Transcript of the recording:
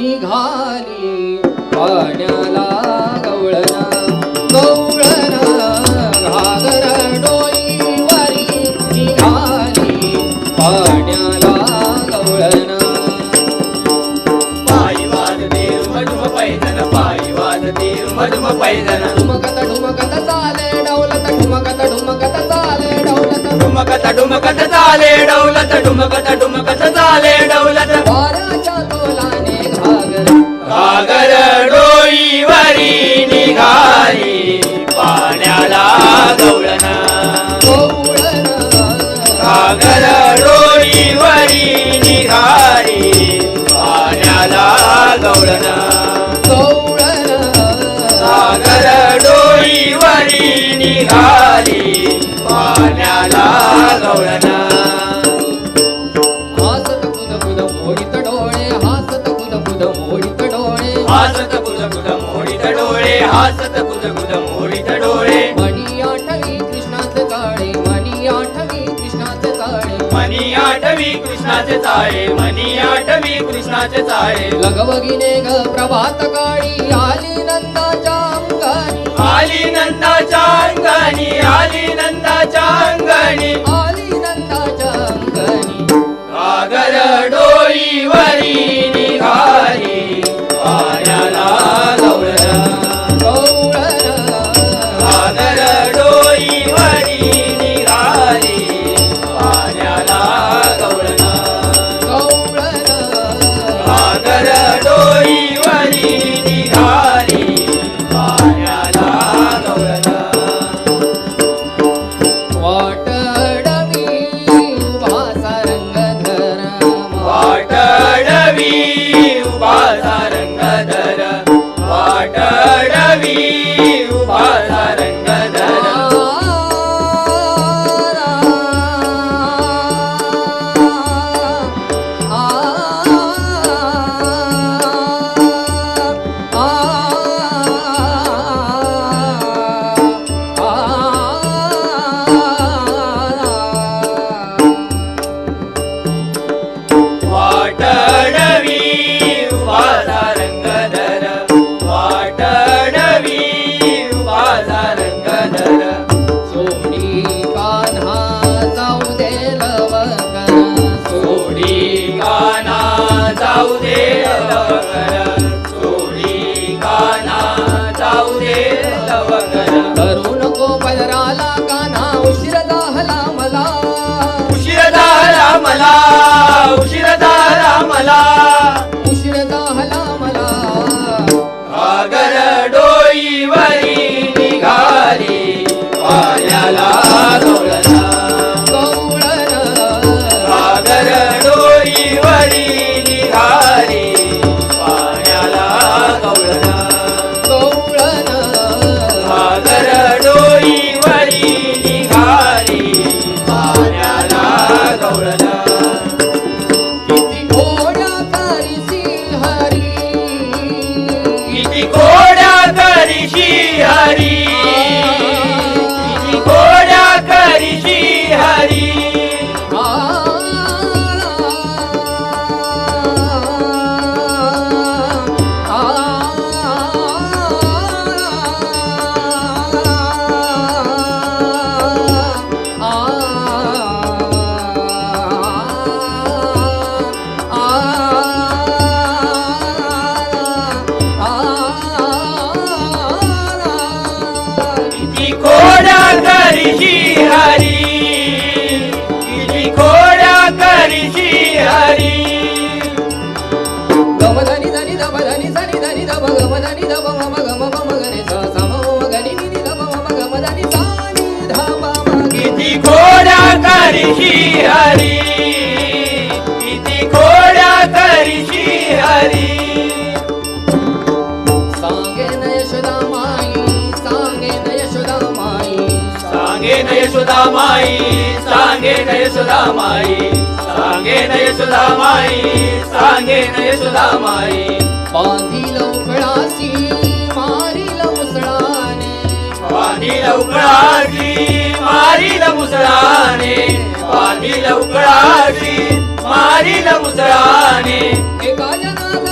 निघाली पाण्याला गवळला తడుమక తడుమక తాలేడౌల తడుమక తడుమక मनी आठवी कृष्णाचे चाळे मनी आठवी कृष्णाचे चाळे. लगबगिने ग प्रभात काळी आली नंदाच्या अंगाणी. आली नंदाच्या अंगाणी आली नंदाच्या अंगाणी. आली नंदाच्या अंगाणी. डोळी वरी निघाली. हरी हरी गमधनी धनी धम धनी धनी धम गमधनी धम मम घोडा करी हरी. किती घोडा करी हरी. सांगेन यशोदा माई सांगेन यशोदा माई सांगे न यशोदा माई सांगे न यशोदा माई बांधी लवकळासी मारिल मुसळाने वाणी लवकळाची मारील मुसळाने वाणी लवकळाची मारील मुसळाने एका जनार्दनी